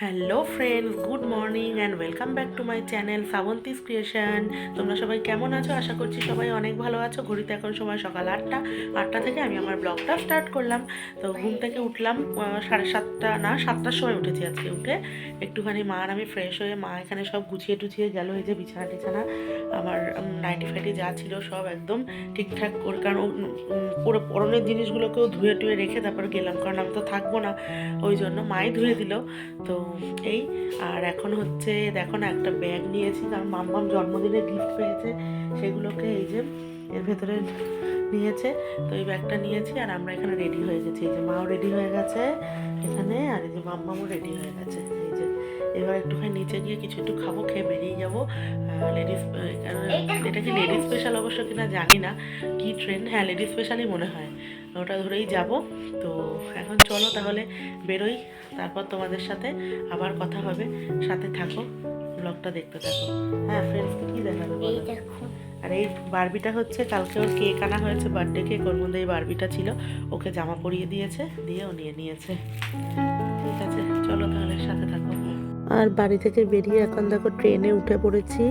Hello friends good morning and welcome back to my channel Shrabanti's creation তোমরা সবাই কেমন আছো? আশা করছি সবাই অনেক ভালো আছো। ঘড়িতে এখন সময় সকাল আটটা। আটটা থেকে আমি আমার ব্লগটা স্টার্ট করলাম। তো ঘুম থেকে উঠলাম সাড়ে সাতটা, না, সাতটার সময় উঠেছি আজকে উঠে। একটুখানি মা আর আমি ফ্রেশ হয়ে, মা এখানে সব গুছিয়ে টুছিয়ে গেল। এই যে বিছানা টিছানা, আমার নাইটি ফাইটি যা ছিল সব একদম ঠিকঠাক করে, কারণ পুরো পরনের জিনিসগুলোকেও ধুয়ে টুয়ে রেখে তারপর গেলাম। কারণ আমি তো থাকব না, ওই জন্য মাই ধুয়ে দিল। তো এই, আর এখন হচ্ছে দেখো না, একটা ব্যাগ নিয়েছি কারণ মাম্মাম জন্মদিনে গিফট পেয়েছে, সেগুলোকে এই যে এর ভেতরে নিয়েছে, তো এই ব্যাগটা নিয়েছি, আর আমরা এখানে রেডি হয়ে গেছি। এই যে মাও রেডি হয়ে গেছে এখানে, আর এই যে মাম্মামও রেডি হয়ে গেছে। এই যে এবার একটুখানি নিচে গিয়ে কিছু একটু খাব, খেয়ে বেরিয়ে যাব। লেডিস এটা কি লেডিস স্পেশাল অবশ্য কিনা জানি না, কি ট্রেন হ্যাঁ লেডিস স্পেশালই মনে হয়। ওটা ধরেই যাব। তো এখন চলো তাহলে বেরোই তারপর তোমাদের সাথে আবার কথা হবে। সাথে থাকো ব্লগটা দেখতে থাকো। হ্যাঁ ফ্রেন্ডসকে কি দেখাবে বলো? দেখো। আর এই বারবিটা হচ্ছে কালকে ওর কেক আনা হয়েছে বার্থডে কেক ওর মধ্যে এই বারবিটা ছিল। ওকে জামা পরিয়ে দিয়েছে দিয়ে ও নিয়ে নিয়েছে। ঠিক আছে চলো তাহলে সাথে থাকো। আর বাড়ি থেকে বেরিয়ে এখন দেখো ট্রেনে উঠে পড়েছি।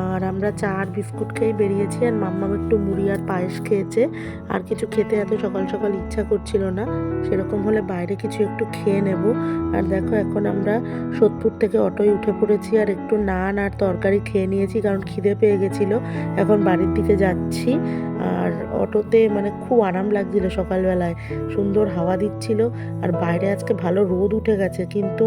আর আমরা চা আর বিস্কুট খেয়ে বেরিয়েছি আর মাম্মাম একটু মুড়ি আর পায়েস খেয়েছে। আর কিছু খেতে এত সকাল সকাল ইচ্ছা করছিল না। সেরকম হলে বাইরে কিছু একটু খেয়ে নেব। আর দেখো এখন আমরা সোদপুর থেকে অটোয় উঠে পড়েছি আর একটু নান আর তরকারি খেয়ে নিয়েছি কারণ খিদে পেয়ে গেছিল। এখন বাড়ির দিকে যাচ্ছি। আর অটোতে মানে খুব আরাম লাগছিল সকালবেলায়। সুন্দর হাওয়া দিচ্ছিল আর বাইরে আজকে ভালো রোদ উঠে গেছে। কিন্তু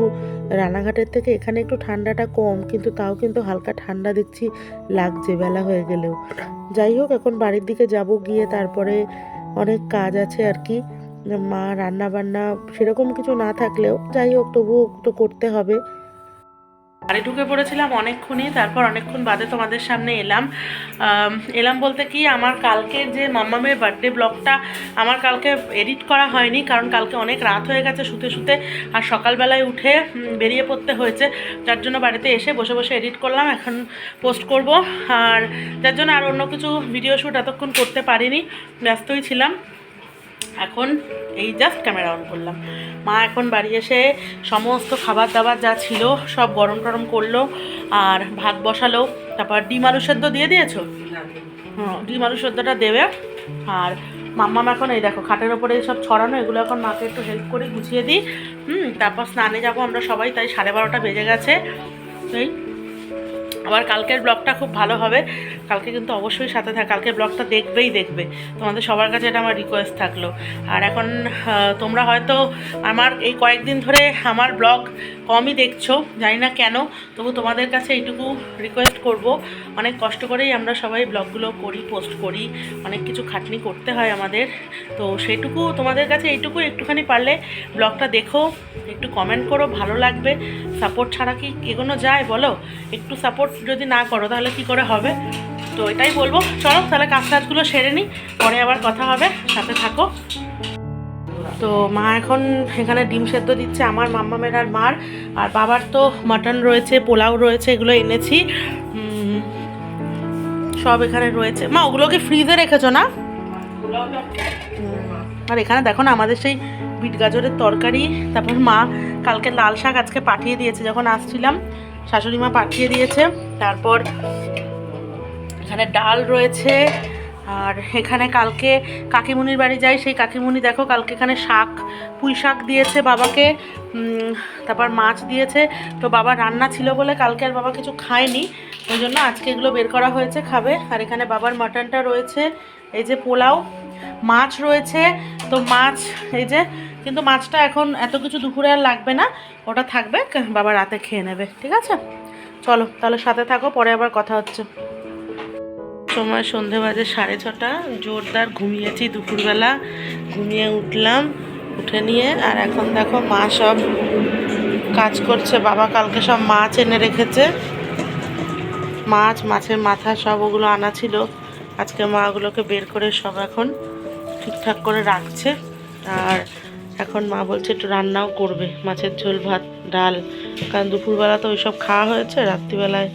রানাঘাটের থেকে এখানে একটু ঠান্ডাটা কম, কিন্তু তাও কিন্তু হালকা ঠান্ডা দেখছি লাগছে, বেলা হয়ে গেলেও। যাই হোক, এখন বাড়ির দিকে যাব গিয়ে তারপরে অনেক কাজ আছে আর কি। মা রান্না বান্না সেরকম কিছু না থাকলেও যাই হোক, তবুও তো করতে হবে। বাড়ি ঢুকে পড়েছিলাম অনেকক্ষণই, তারপর অনেকক্ষণ বাদে তোমাদের সামনে এলাম। এলাম বলতে কি, আমার কালকের যে মাম্মামের বার্থডে ব্লগটা আমার কালকে এডিট করা হয়নি, কারণ কালকে অনেক রাত হয়ে গেছে শুতে শুতে, আর সকালবেলায় উঠে বেরিয়ে পড়তে হয়েছে। যার জন্য বাড়িতে এসে বসে বসে এডিট করলাম, এখন পোস্ট করব। আর যার জন্য আর অন্য কিছু ভিডিও শ্যুট এতক্ষণ করতে পারিনি, ব্যস্তই ছিলাম। এখন এই জাস্ট ক্যামেরা অন করলাম। মা এখন বাড়ি এসে সমস্ত খাবার দাবার যা ছিল সব গরম টরম করল আর ভাত বসালো। তারপর ডিম আলু সেদ্ধ দিয়ে দিয়েছ? হ্যাঁ ডিম আলু সেদ্ধটা দেবে। আর মাম্মাম এখন এই দেখো, খাটের ওপরে সব ছড়ানো, এগুলো এখন মাকে একটু হেল্প করে গুছিয়ে দিই। হুম, তারপর স্নানে যাব আমরা সবাই, তাই সাড়ে বারোটা বেজে গেছে। এই আবার কালকের ব্লগটা খুব ভালো হবে। কালকে কিন্তু অবশ্যই সাথে থাক, কালকের ব্লগটা দেখবেই দেখবে। তোমাদের সবার কাছে এটা আমার রিকোয়েস্ট থাকল। আর এখন তোমরা হয়তো আমার এই কয়েকদিন ধরে আমার ব্লগ কমই দেখছ, জানি না কেন, তবু তোমাদের কাছে এইটুকু রিকোয়েস্ট করব। অনেক কষ্ট করেই আমরা সবাই ব্লগগুলো করি পোস্ট করি, অনেক কিছু খাটনি করতে হয় আমাদের। তো সেটুকু তোমাদের কাছে এইটুকু, একটুখানি পারলে ব্লগটা দেখো, একটু কমেন্ট করো, ভালো লাগবে। সাপোর্ট ছাড়া কি এগোনো যায় বলো? একটু সাপোর্ট যদি না করো তাহলে কি করে হবে? তো এটাই বলব। চলো, তাহলে কাজ টাজগুলো সেরে নিই। পরে আবার কথা হবে। সাথে থাকো। তো মা এখন এখানে ডিম সেদ্ধ দিচ্ছে। আমার মাম্মামের আর মার। আর বাবার তো মাটন রয়েছে, পোলাও রয়েছে, এগুলো এনেছি। সব এখানে রয়েছে। মা, ওগুলোকে ফ্রিজে রেখেছো না? আর এখানে দেখো না, আমাদের সেই বিট গাজরের তরকারি। তারপর মা কালকে লাল শাক আজকে পাঠিয়ে দিয়েছে, যখন আসছিলাম। শাশুড়ি মা পাঠিয়ে দিয়েছে। তারপর এখানে ডাল রয়েছে। আর এখানে কালকে কাকিমুনির বাড়ি যাই, সেই কাকিমুনি দেখো কালকে এখানে শাক, পুঁই শাক দিয়েছে বাবাকে। তারপর মাছ দিয়েছে। তো বাবা রান্না ছিল বলে কালকে আর বাবা কিছু খায়নি। ওই জন্য আজকে এগুলো বের করা হয়েছে খাবে। আর এখানে বাবার মাটনটা রয়েছে, এই যে পোলাও। মাছ রয়েছে। তো মাছ, এই যে কিন্তু মাছটা এখন এত কিছু দুপুরে আর লাগবে না, ওটা থাকবে, বাবা রাতে খেয়ে নেবে, ঠিক আছে? চলো, তাহলে সাথে থাকো, পরে আবার কথা হচ্ছে। সময় সন্ধে বাজে সাড়ে ছটা, জোরদার ঘুমিয়েছি দুপুরবেলা, ঘুমিয়ে উঠলাম, উঠে নিয়ে, আর এখন দেখো মা সব কাজ করছে, বাবা কালকে সব মাছ এনে রেখেছে। মাছ, মাছের মাথা সব ওগুলো আনা ছিল, আজকে মা ওগুলোকে বের করে সব এখন ঠিকঠাক করে রাখছে, আর এখন মা বলছে একটু রান্নাও করবে মাছের ঝোল ভাত ডাল। কারণ দুপুরবেলা তো ওইসব খাওয়া হয়েছে রাত্রিবেলায়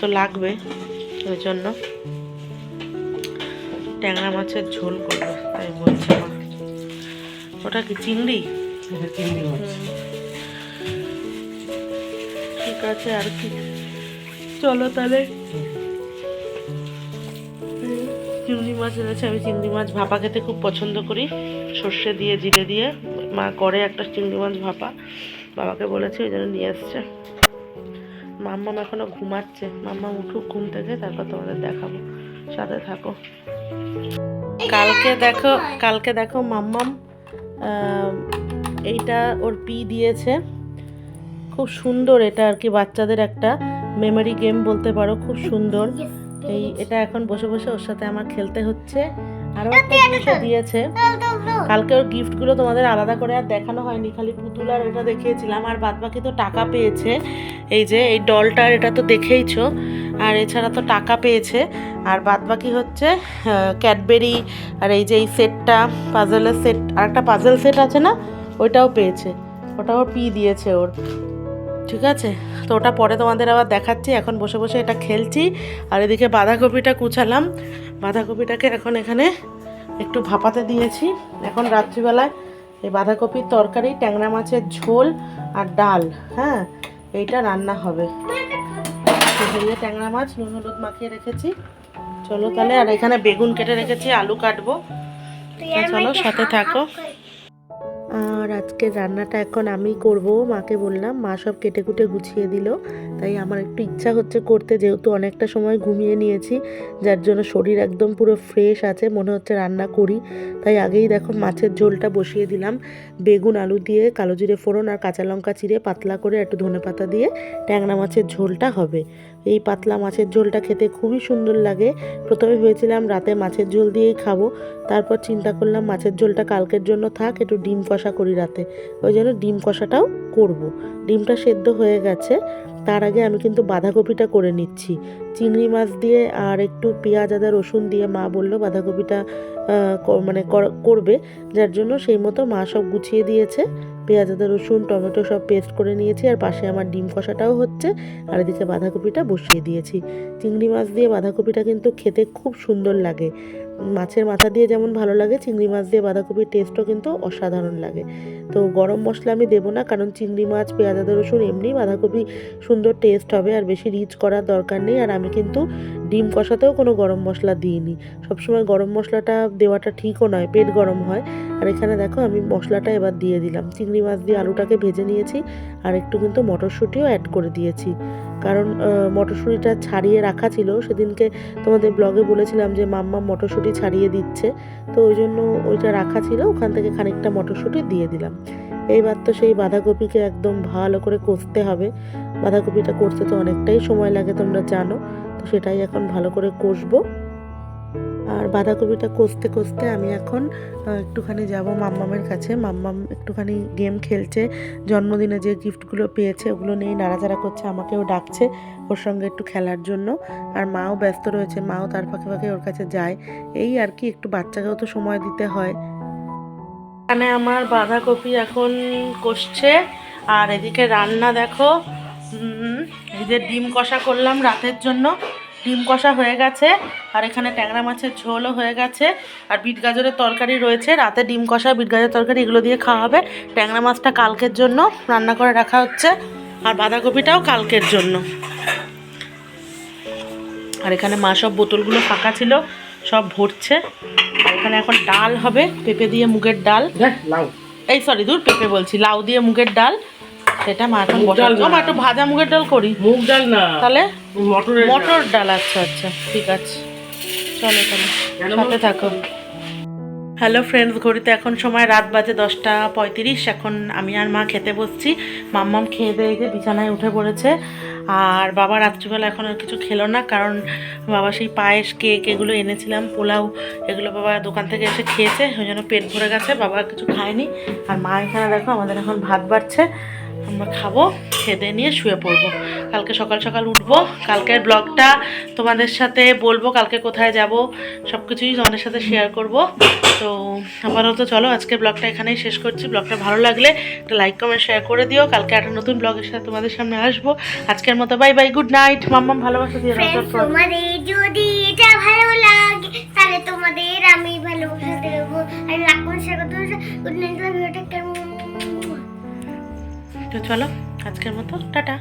তো লাগবে ওই জন্য। ট্যাংরা মাছের ঝোল করবে তাই বলছে মা। ওটা কি চিংড়ি? চিংড়ি মাছ। আছে আর কি। চলো তাহলে। চিংড়ি মাছ এনেছে আমি চিংড়ি মাছ ভাপা খেতে খুব পছন্দ করি সর্ষে দিয়ে জিরে দিয়ে। মা করে একটা চিংড়ি মাছ ভাপা। বাবাকে বলেছে ওই জন্য নিয়ে এসছে। মাম্মাম এখনও ঘুমাচ্ছে। মাম্মাম উঠুক ঘুম থেকে তারপর তোমাদের দেখাবো। সাথে থাকো। কালকে দেখো কালকে দেখো মাম্মাম এইটা ওর পি দিয়েছে। খুব সুন্দর এটা আর কি বাচ্চাদের একটা মেমোরি গেম বলতে পারো খুব সুন্দর। এই এটা এখন বসে বসে ওর সাথে আমার খেলতে হচ্ছে। আরও একটা জিনিসও দিয়েছে। কালকে ওর গিফটগুলো তোমাদের আলাদা করে আর দেখানো হয়নি খালি পুতুল আর এটা দেখিয়েছিলাম। আর বাদ বাকি তো টাকা পেয়েছে। এই যে এই ডলটার এটা তো দেখেইছো। আর এছাড়া তো টাকা পেয়েছে। আর বাদ বাকি হচ্ছে ক্যাডবেরি আর এই যে এই সেটটা পাজলের সেট আর একটা পাজল সেট আছে না? ওইটাও পেয়েছে। ওটা ওর পি দিয়েছে ওর। ঠিক আছে? তো ওটা পরে তোমাদের আবার দেখাচ্ছি। এখন বসে বসে এটা খেলছি। আর এদিকে বাঁধাকপিটা কুচালাম। বাঁধাকপিটাকে এখন এখানে একটু ভাপাতে দিয়েছি। এখন রাত্রিবেলায় এই বাঁধাকপির তরকারি ট্যাংরা মাছের ঝোল আর ডাল হ্যাঁ? এইটা রান্না হবে। ভেজে ট্যাংরা মাছ নুন হলুদ মাখিয়ে রেখেছি। চলো তাহলে আর এখানে বেগুন কেটে রেখেছি আলু কাটবো। চলো সাথে থাকো। আজকে রান্নাটা এখন আমি করব। মাকে বললাম, মা সব কেটে কুটে গুছিয়ে দিল। তাই আমার একটু ইচ্ছা হচ্ছে করতে, যেহেতু অনেকটা সময় ঘুমিয়ে নিয়েছি, যার জন্য শরীর একদম পুরো ফ্রেশ আছে, মনে হচ্ছে রান্না করি। তাই আগেই দেখো মাছের ঝোলটা বসিয়ে দিলাম। বেগুন, আলু দিয়ে কালো জিরে ফোড়ন আর কাঁচা লঙ্কা চিরে পাতলা করে একটু ধনে পাতা দিয়ে ট্যাংরা মাছের ঝোলটা হবে। এই পাতলা মাছের ঝোলটা খেতে খুবই সুন্দর লাগে। প্রথমে ভেবেছিলাম রাতে মাছের ঝোল দিয়েই খাব। তারপর চিন্তা করলাম মাছের ঝোলটা কালকের জন্য থাক, একটু ডিম কষা করি রাতে। ওই জন্য ডিম কষাটাও করব। ডিমটা সেদ্ধ হয়ে গেছে। তার আগে আমি কিন্তু বাঁধাকপিটা করে নিচ্ছি। চিংড়ি মাছ দিয়ে আর একটু পেঁয়াজ, আদা, রসুন দিয়ে মা বলল বাঁধাকপিটা মানে কর- করবে। যার জন্য সেই মতো মা সব গুছিয়ে দিয়েছে। পেঁয়াজ আদা রসুন, টমেটো সব পেস্ট করে নিয়েছি আর পাশে আমার ডিম কষাটাও হচ্ছে। আর এদিকে বাঁধাকপিটা বসিয়ে দিয়েছি। চিংড়ি মাছ দিয়ে বাঁধাকপিটা কিন্তু খেতে খুব সুন্দর লাগে। মাছের মাথা দিয়ে যেমন ভালো লাগে, চিংড়ি মাছ দিয়ে বাঁধাকপির টেস্টও কিন্তু অসাধারণ লাগে। তো গরম মশলা আমি দেবো না, কারণ চিংড়ি মাছ পেঁয়াজ আদা রসুন এমনি বাঁধাকপি সুন্দর টেস্ট হবে আর বেশি রিচ করার দরকার নেই। আর আমি কিন্তু ডিম কষাতেও কোনো গরম মশলা দিইনি। সবসময় গরম মশলাটা দেওয়াটা ঠিকও নয়, পেট গরম হয়। আর এখানে দেখো আমি মশলাটা এবার দিয়ে দিলাম। চিংড়ি মাছ দিয়ে আলুটাকে ভেজে নিয়েছি আর একটু কিন্তু মটরশুঁটিও অ্যাড করে দিয়েছি। কারণ মটরশুঁটিটা ছাড়িয়ে রাখা ছিল। সেদিনকে তোমাদের ব্লগে বলেছিলাম যে মাম্মা মটরশুঁটি ছাড়িয়ে দিচ্ছে। তো ওই জন্য ওইটা রাখা ছিল। ওখান থেকে খানিকটা মটরশুঁটি দিয়ে দিলাম। এইবার তো সেই বাঁধাকপিকে একদম ভালো করে কষতে হবে। বাঁধাকপিটা করতে তো অনেকটাই সময় লাগে, তোমরা জানো। তো সেটাই এখন ভালো করে কষবো। আর বাঁধাকপিটা কষতে কষতে আমি এখন একটুখানি যাব মাম্মামের কাছে। মাম্মাম একটুখানি গেম খেলছে। জন্মদিনে যে গিফটগুলো পেয়েছে, ওগুলো নিয়ে নাড়াচাড়া করছে, আমাকেও ডাকছে ওর সঙ্গে একটু খেলার জন্য। আর মাও ব্যস্ত রয়েছে, মাও তার ফাঁকে ফাঁকে ওর কাছে যায়। এই আর কি, একটু বাচ্চাকেও তো সময় দিতে হয়। এখানে আমার বাঁধাকপি এখন কষছে। আর এদিকে রান্না দেখো এই যে ডিম কষা করলাম রাতের জন্য ডিম কষা হয়ে গেছে আর এখানে ট্যাংরা মাছের ঝোলও হয়ে গেছে আর বিট গাজরের তরকারি রয়েছে রাতে ডিম কষা বিট গাজরের তরকারি এগুলো দিয়ে খাওয়া হবে ট্যাংরা মাছটা কালকের জন্য রান্না করে রাখা হচ্ছে আর বাঁধাকপিটাও কালকের জন্য। আর এখানে মা সব বোতলগুলো ফাঁকা ছিল সব ভরছে এখানে এখন ডাল হবে পেঁপে দিয়ে মুগের ডাল। লাউ। এই সরি দূর পেঁপে বলছি লাউ দিয়ে মুগের ডাল সেটা মা এখন মুগ ও, একটু ভাজা মুগের ডাল করি। মুগ ডাল না তাহলে? মটরের মটর ডাল আচ্ছা আচ্ছা ঠিক আছে। চলো তাহলে সাথে থাকো। হ্যালো ফ্রেন্ডস ঘড়িতে এখন সময় রাত বাজে দশটা পঁয়ত্রিশ। এখন আমি আর মা খেতে বসছি। মাম্মাম খেয়ে দিয়ে বিছানায় উঠে পড়েছে। আর বাবা রাত্রিবেলা এখন আর কিছু খেলো না, কারণ বাবা সেই পায়েস, কেক এগুলো এনেছিলাম, পোলাও এগুলো বাবা দোকান থেকে এসে খেয়েছে, ওই জন্য পেট ভরে গেছে, বাবা কিছু খায়নি। আর মা এখানে দেখো, আমাদের এখন ভাত বাড়ছে, আমরা খাব খেতে নিয়ে শুয়ে পড়ব। কালকে সকাল সকাল উঠবো। কালকের ব্লগটা তোমাদের সাথে বলব কালকে কোথায় যাব সব কিছুই তোমাদের সাথে শেয়ার করব। তো আপাতত চলো আজকের ব্লগটা এখানেই শেষ করছি। ব্লগটা ভালো লাগলে একটা লাইক কমেন্ট শেয়ার করে দিও। কালকে একটা নতুন ব্লগের সাথে তোমাদের সামনে আসব। আজকের মতো বাই বাই গুড নাইট মাম্মাম ভালোবাসা দিয়ে তোমাদের যদি এটা ভালো লাগে তাহলে তোমাদের আমি ভালোবাসা দেবো। আর লাকুন স্বাগত গুড নাইট ভিডিওটা কেমন তো চলো আজকের মতো টাটা।